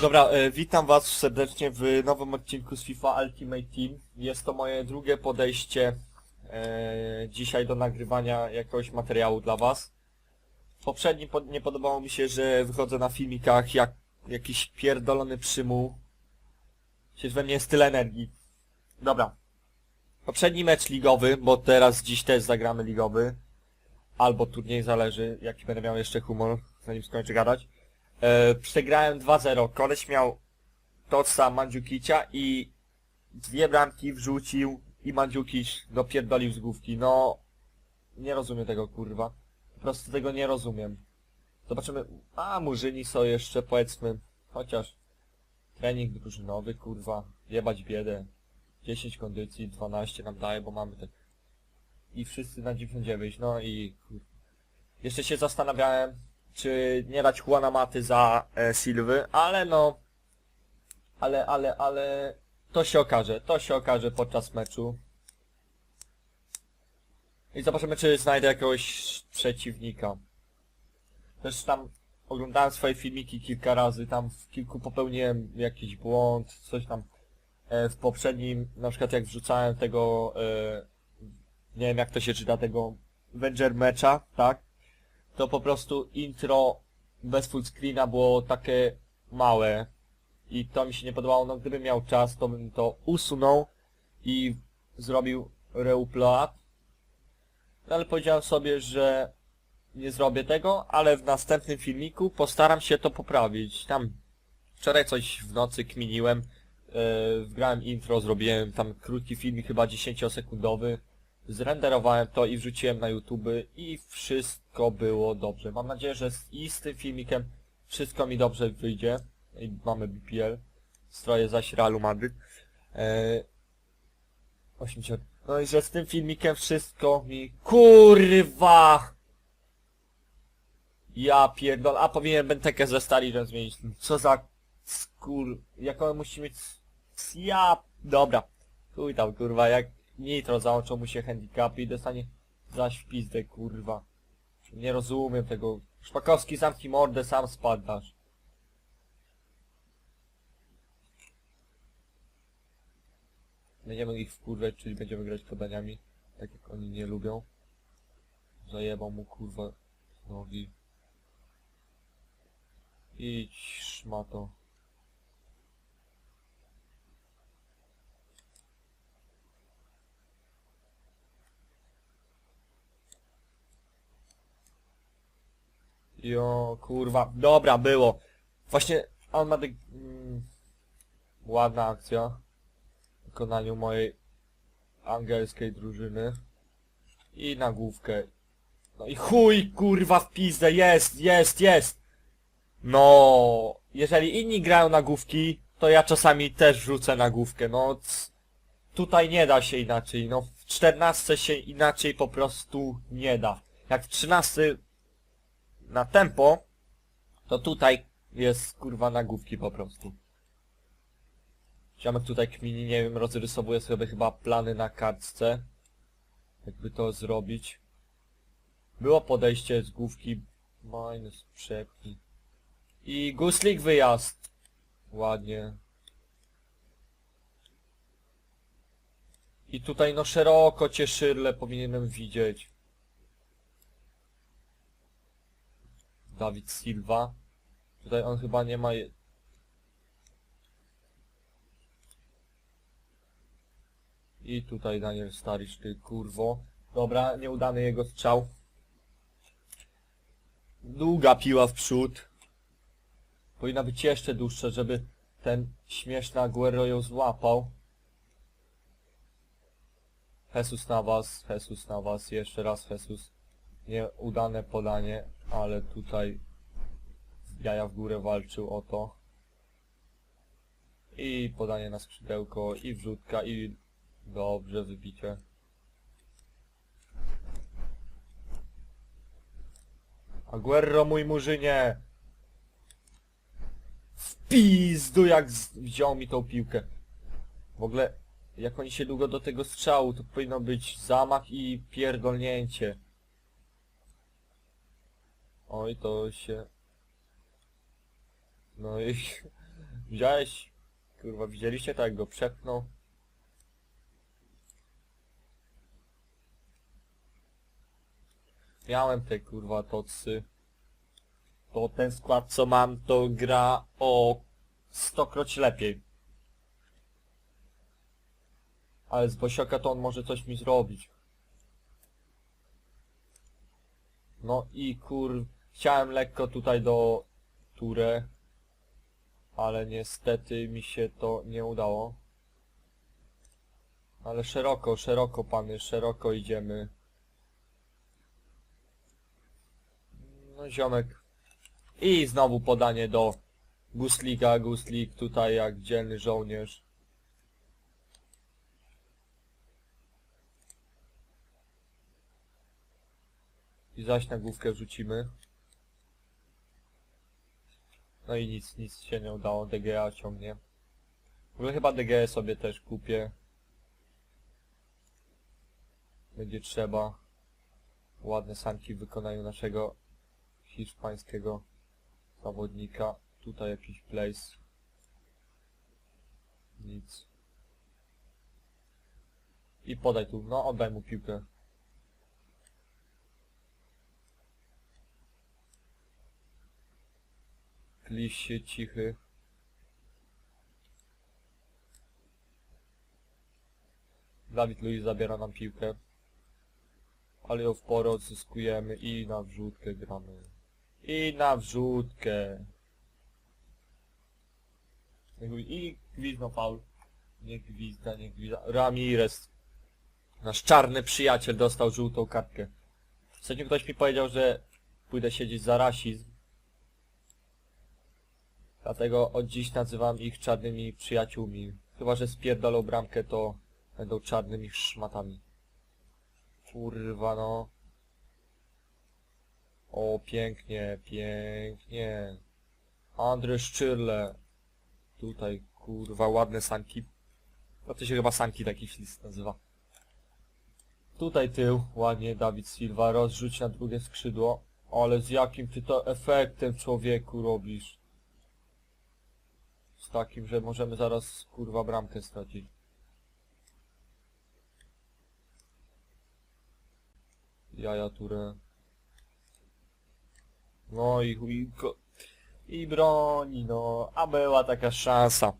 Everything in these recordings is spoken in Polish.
Dobra, e, witam was serdecznie w nowym odcinku z FIFA Ultimate Team. Jest to moje drugie podejście e, dzisiaj do nagrywania jakiegoś materiału dla was. Poprzedni pod, nie podobało mi się, że wychodzę na filmikach jak jakiś pierdolony przymuł. Się we mnie jest tyle energii. Dobra. Poprzedni mecz ligowy, bo teraz dziś też zagramy ligowy. Albo turniej, zależy jaki będę miał jeszcze humor, zanim skończę gadać. E, przegrałem 2-0. Koleś miał Toca Mandziukicia i dwie bramki wrzucił i Mandziukic dopierdolił z główki. No, nie rozumiem tego kurwa. Po prostu tego nie rozumiem. Zobaczymy. A, Murzyni są jeszcze powiedzmy, chociaż trening drużynowy, kurwa, jebać biedę. 10 kondycji, 12 nam daje, bo mamy tak. I wszyscy na 99, no i kurwa. Jeszcze się zastanawiałem, czy nie dać Juana Maty za e, Silwy, ale no... Ale, ale, ale... To się okaże, to się okaże podczas meczu. I zobaczymy, czy znajdę jakiegoś przeciwnika. Też tam oglądałem swoje filmiki kilka razy, tam w kilku popełniłem jakiś błąd, coś tam e, w poprzednim, na przykład jak wrzucałem tego, e, nie wiem jak to się czyta, tego Avenger Matcha, tak? to po prostu intro bez full screena było takie małe i to mi się nie podobało. No gdybym miał czas, to bym to usunął i zrobił reupload. No, ale powiedziałem sobie, że nie zrobię tego, ale w następnym filmiku postaram się to poprawić. Tam wczoraj coś w nocy kminiłem, yy, wgrałem intro, zrobiłem tam krótki filmik, chyba 10-sekundowy. Zrenderowałem to i wrzuciłem na YouTube i wszystko było dobrze. Mam nadzieję, że z, i z tym filmikiem wszystko mi dobrze wyjdzie. I mamy BPL. Stroje zaś Realu Madryt. Eee, 80. No i że z tym filmikiem wszystko mi... KURWA! Ja pierdol... A powinienem Bentekę ze Staliżem zmienić. Co za... Skur... Jak on musi mieć... Ja... Dobra. Chuj tam kurwa, jak Nitro załączą mu się handicapy i dostanie zaś w pizdę, kurwa. Nie rozumiem tego. Szpakowski, zamknij mordę, sam spadasz. Będziemy ich wkurwać, czyli będziemy grać podaniami, tak jak oni nie lubią. Zajebał mu kurwa nogi. Idź, szmato. Jo, kurwa. Dobra, było. Właśnie, on ma. Mm, ładna akcja. Wykonaniu mojej angielskiej drużyny. I na główkę. No i chuj, kurwa, w pizdę. Jest, jest, jest. No, jeżeli inni grają na główki, to ja czasami też rzucę na główkę. No, tutaj nie da się inaczej. No, w 14 się inaczej po prostu nie da. Jak w 13 na tempo, to tutaj jest kurwa nagłówki po prostu. Ziomek tutaj kmini, nie wiem, rozrysowuje sobie chyba plany na kartce. Jakby to zrobić. Było podejście z główki. Minus przepki. I guslik wyjazd. Ładnie. I tutaj no szeroko cię szyrle powinienem widzieć. Dawid Silva. Tutaj on chyba nie ma... I tutaj Daniel Starisz, ty kurwo. Dobra, nieudany jego strzał. Długa piła w przód. Powinna być jeszcze dłuższa, żeby ten śmieszny Aguero ją złapał. Jesus na was, Jesus na was, jeszcze raz Jesus. Nieudane podanie, ale tutaj jaja w górę walczył o to. I podanie na skrzydełko, i wrzutka, i dobrze wybicie. Aguerro mój murzynie! W pizdu jak z... wziął mi tą piłkę. W ogóle, jak oni się długo do tego strzału, to powinno być zamach i pierdolnięcie. Oj, to się... No i... Widziałeś? Kurwa, widzieliście tak go przepnął? Miałem te kurwa tocy. To ten skład co mam to gra o stokroć lepiej. Ale z Bosioka to on może coś mi zrobić. No i kur... Chciałem lekko tutaj do Ture. Ale niestety mi się to nie udało. Ale szeroko, szeroko pany, szeroko idziemy. No ziomek. I znowu podanie do Guslika. Guslik tutaj jak dzielny żołnierz. I zaś na główkę wrzucimy. No i nic, nic się nie udało. DGA ciągnie. W ogóle chyba DGA sobie też kupię. Będzie trzeba. Ładne sanki w wykonaniu naszego hiszpańskiego zawodnika. Tutaj jakiś place. Nic. I podaj tu. No, oddaj mu piłkę. Kliś się cichy. Dawid Luiz zabiera nam piłkę. Ale ją w porę odzyskujemy i na wrzutkę gramy. I na wrzutkę. I gwizdno faul. Nie gwizda, nie gwizda. Ramirez. Nasz czarny przyjaciel dostał żółtą kartkę. Ostatnio ktoś mi powiedział, że pójdę siedzieć za rasizm. Dlatego od dziś nazywam ich czarnymi przyjaciółmi. Chyba, że spierdolą bramkę, to będą czarnymi szmatami. Kurwa no. O, pięknie, pięknie. Andrzej Szczyrle. Tutaj, kurwa, ładne sanki. No to się chyba sanki taki list nazywa. Tutaj tył, ładnie Dawid Silva, rozrzuć na drugie skrzydło. Ale z jakim ty to efektem człowieku robisz? Z takim, że możemy zaraz kurwa bramkę stracić. Jaja Ture. No i chuj... ko- I broni, no. A była taka szansa.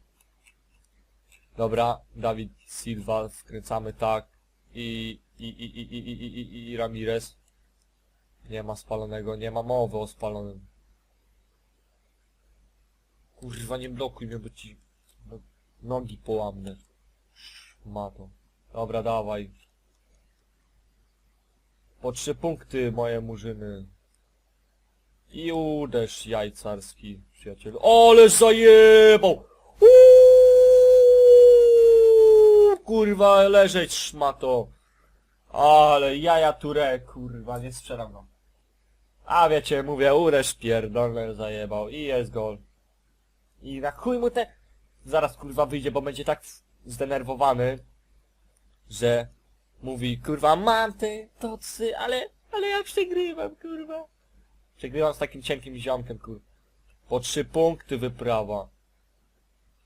Dobra, Dawid Silva, skręcamy tak. I... I, i, i, i, i, i, i, i Ramirez. Nie ma spalonego, nie ma mowy o spalonym. Kurwa, nie blokuj mnie, bo ci no- nogi ma to Dobra, dawaj. Po trzy punkty, moje murzyny. I uderz jajcarski, przyjacielu. Ole zajebał! Uuuu, kurwa, leżeć szmato. Ale jaja ture, kurwa, nie strzelam no. A wiecie, mówię, uderz pierdolę, zajebał i jest gol. I na chuj mu te... Zaraz kurwa wyjdzie, bo będzie tak zdenerwowany, że mówi, kurwa, mam te tocy, ale, ale ja przegrywam, kurwa. Przegrywam z takim cienkim ziomkiem, kurwa. Po trzy punkty wyprawa.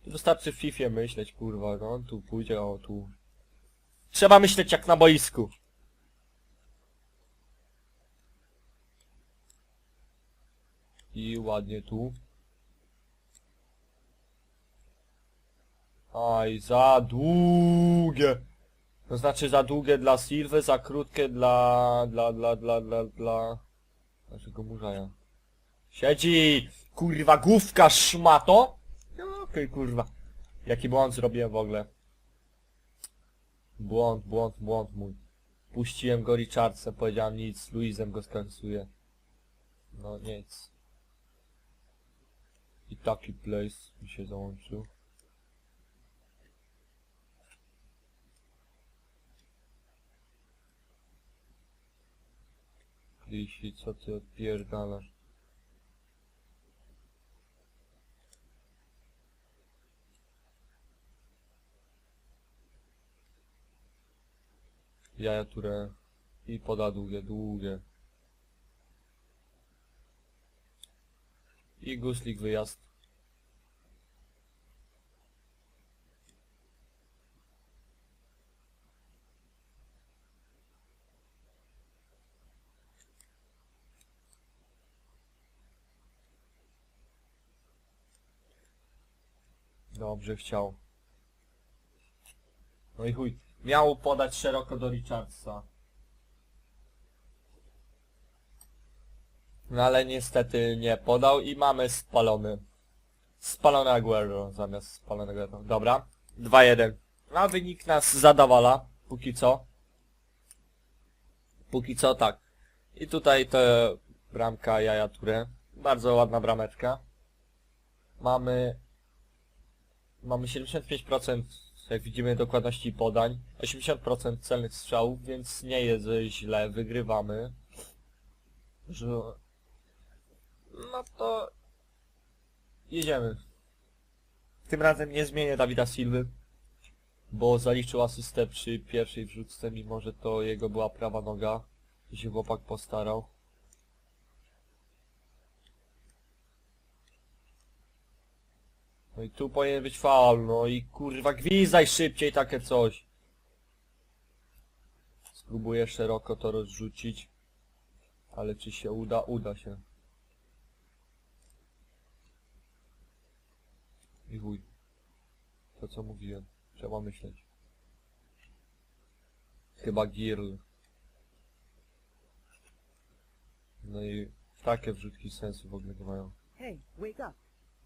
Tu wystarczy w FIFA myśleć, kurwa, no tu pójdzie, o tu. Trzeba myśleć jak na boisku. I ładnie tu. Aj, za długie. To znaczy za długie dla Silwy, za krótkie dla... dla... dla... dla... dla... dla... Naszego murzaja. Siedzi! Kurwa, główka szmato! No okej, kurwa. Jaki błąd zrobiłem w ogóle? Błąd, błąd, błąd mój. Puściłem go Richardsem, powiedziałem nic, Luizem go skansuję. No nic. I taki place mi się załączył. Lisi, co ty odpierdalasz? Jaja, które i poda długie, długie. I guslik wyjazd. Dobrze chciał. No i chuj. Miał podać szeroko do Richardsa. No ale niestety nie podał i mamy spalony. Spalony Aguero zamiast spalonego. Dobra. 2-1. A wynik nas zadawala. Póki co. Póki co tak. I tutaj to bramka Jaja Ture. Bardzo ładna brameczka. Mamy mamy 75% jak widzimy dokładności podań, 80% celnych strzałów, więc nie jest źle, wygrywamy. Że... No to jedziemy. Tym razem nie zmienię Dawida Silwy, bo zaliczył asystę przy pierwszej wrzutce, mimo że to jego była prawa noga się chłopak postarał. No i tu powinien być faul, no i kurwa gwizdaj szybciej takie coś. Spróbuję szeroko to rozrzucić. Ale czy się uda? Uda się. I chuj. To co mówiłem. Trzeba myśleć. Chyba Girl. No i takie wrzutki sensu w ogóle nie mają. Hey, wake up.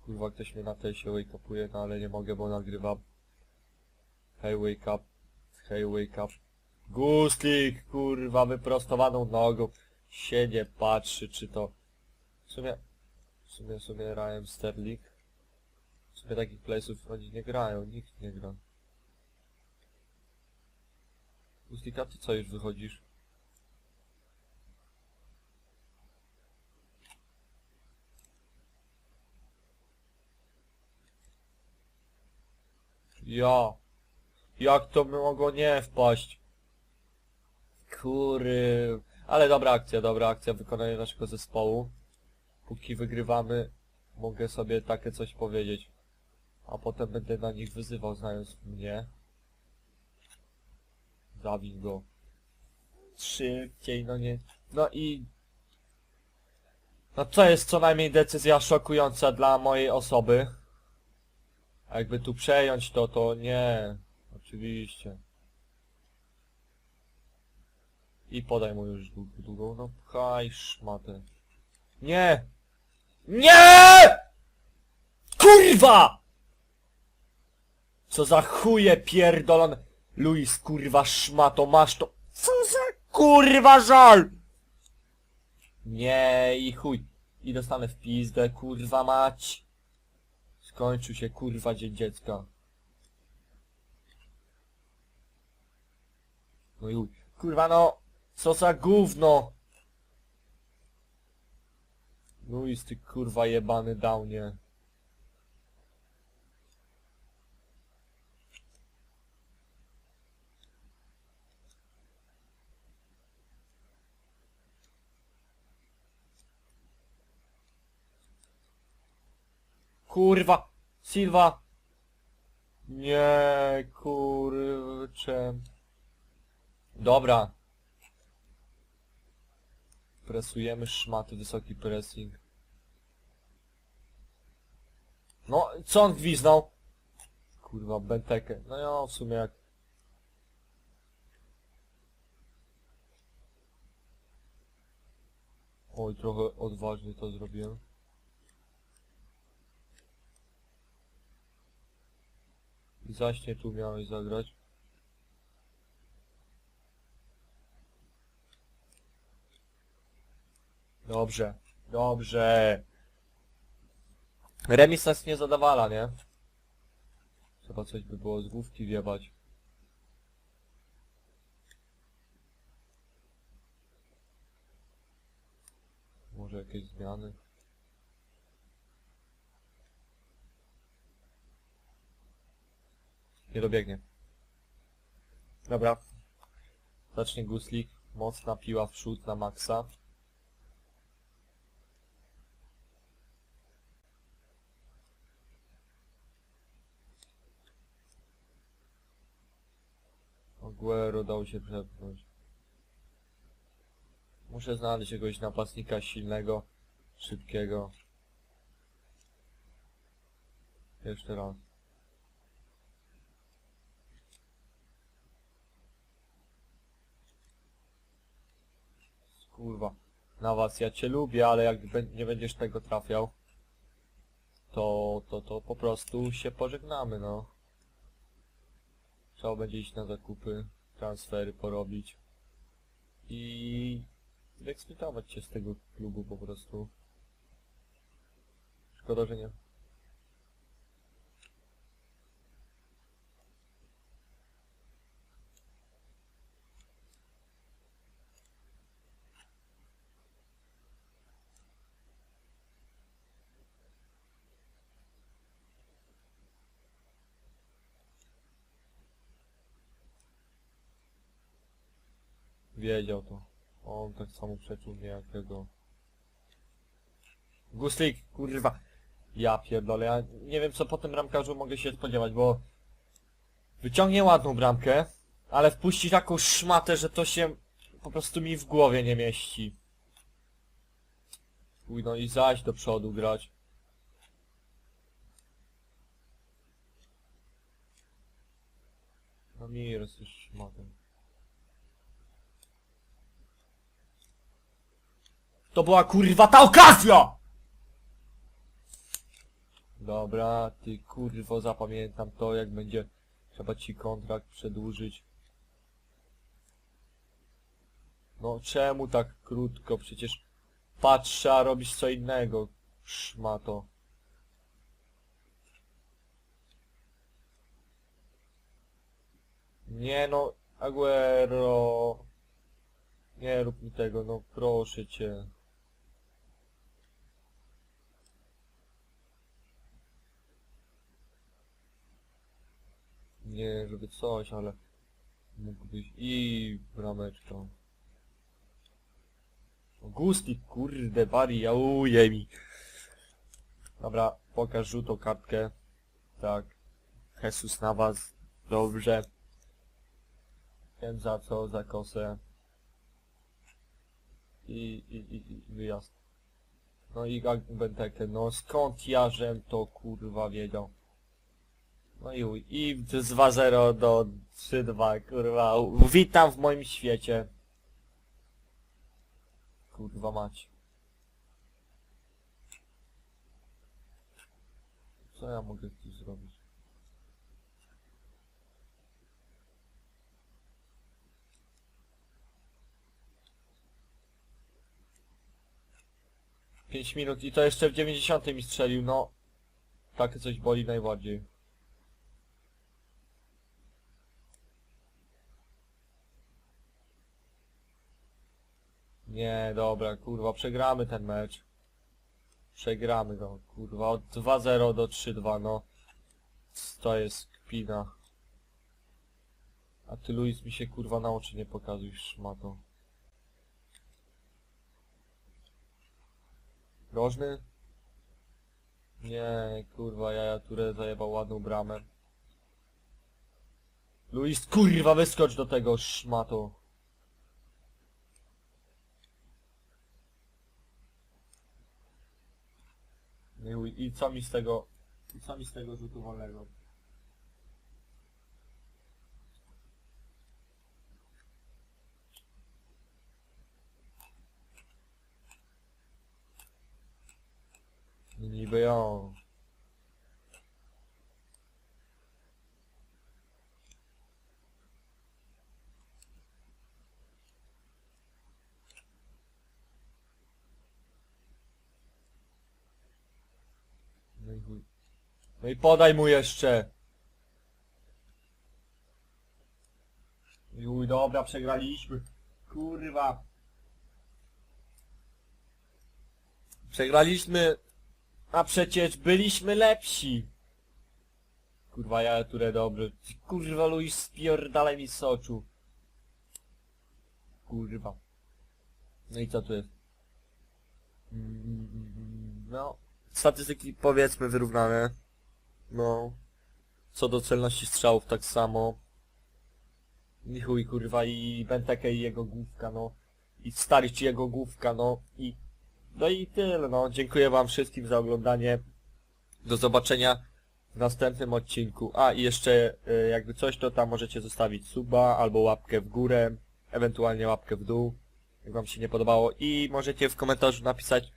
Kurwa, ktoś mnie na tej się wake upuje, no ale nie mogę, bo nagrywam. Hey, wake up. Hey, wake up. Gustik, kurwa, wyprostowaną nogą. Siedzie, patrzy, czy to... W sumie... W sumie, w sumie Ryan Sterling. W sumie takich playsów oni nie grają, nikt nie gra. Gustik, a ty co już wychodzisz? Ja. Jak to mogło nie wpaść? Kury. Ale dobra akcja, dobra akcja, wykonanie naszego zespołu. Póki wygrywamy, mogę sobie takie coś powiedzieć. A potem będę na nich wyzywał, znając mnie. Zabij go. Szybciej, no nie. No i... No to jest co najmniej decyzja szokująca dla mojej osoby. A jakby tu przejąć to, to nie. Oczywiście. I podaj mu już dług- długą, no pchaj szmatę. Nie! Nie! Kurwa! Co za chuje pierdolone. Luis, kurwa szmato, masz to. Co za kurwa żal! Nie i chuj. I dostanę w pizdę, kurwa mać. Skończył się kurwa dzień dziecka. No i. Kurwa no, co za gówno. Luis, ty kurwa jebany downie. Kurwa! Silva! Nie, kurcze. Dobra. Presujemy szmaty, wysoki pressing. No, co on gwiznął? Kurwa, Bentekę. No ja w sumie jak... Oj, trochę odważnie to zrobiłem. I zaśnie tu miałeś zagrać. Dobrze, dobrze. Remis nas nie zadawala, nie? Trzeba coś by było z główki wjebać. Może jakieś zmiany? Nie dobiegnie. Dobra. Zacznie guslik. Mocna piła w przód na maksa. Aguero dał się przepchnąć. Muszę znaleźć jakiegoś napastnika silnego, szybkiego. Jeszcze raz. Kurwa. Na was ja cię lubię, ale jak nie będziesz tego trafiał, to, to, to po prostu się pożegnamy, no. Trzeba będzie iść na zakupy, transfery porobić i wyeksmitować się z tego klubu po prostu. Szkoda, że nie. Wiedział to. On tak samo przeczuł mnie jak tego. Guslik, kurwa. Ja pierdolę, ja nie wiem co po tym bramkarzu mogę się spodziewać, bo wyciągnie ładną bramkę, ale wpuści taką szmatę, że to się po prostu mi w głowie nie mieści. Uj, no i zaś do przodu grać. No mi jesteś szmatem. To była kurwa ta okazja! Dobra, ty kurwo zapamiętam to, jak będzie trzeba ci kontrakt przedłużyć. No czemu tak krótko? Przecież patrzę, a robisz co innego. Szmato. Nie no, Aguero. Nie rób mi tego, no proszę cię. Nie, żeby coś, ale mógłbyś... I brameczka. Gustik, kurde, bari, jauje mi. Dobra, pokaż żółtą kartkę. Tak. Jesus na was. Dobrze. Wiem za co, za kosę. I, i, i, i wyjazd. No i Benteke, no skąd ja żem to kurwa wiedział. No i i z 2-0 do 3-2, kurwa. Witam w moim świecie. Kurwa mać. Co ja mogę tu zrobić? Pięć minut i to jeszcze w 90 mi strzelił, no. Takie coś boli najbardziej. Nie, dobra, kurwa, przegramy ten mecz. Przegramy go, kurwa, od 2-0 do 3-2, no. To jest kpina. A ty, Luis, mi się kurwa na oczy nie pokazuj, szmato. Groźny? Nie, kurwa, jaja Ture zajebał ładną bramę. Luis, kurwa, wyskocz do tego, szmato. No i I co mi z tego... I co mi z tego rzutu wolnego? Niby ją. No i chuj. No i podaj mu jeszcze. Juj, dobra, przegraliśmy. Kurwa. Przegraliśmy, a przecież byliśmy lepsi. Kurwa, ja turę dobry. Kurwa, Luis, spierdalaj mi z oczu. Kurwa. No i co tu jest? Mm, No, statystyki powiedzmy wyrównane. No. Co do celności strzałów tak samo. I chuj kurwa i Benteke i jego główka, no. I Starич i jego główka, no. I no i tyle, no. Dziękuję wam wszystkim za oglądanie. Do zobaczenia w następnym odcinku. A i jeszcze y, jakby coś, to tam możecie zostawić suba albo łapkę w górę, ewentualnie łapkę w dół, jak wam się nie podobało. I możecie w komentarzu napisać,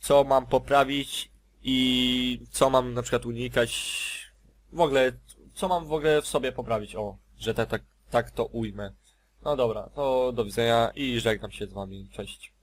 co mam poprawić i co mam na przykład unikać. W ogóle, co mam w ogóle w sobie poprawić. O, że tak, tak, tak to ujmę. No dobra, to do widzenia i żegnam się z wami. Cześć.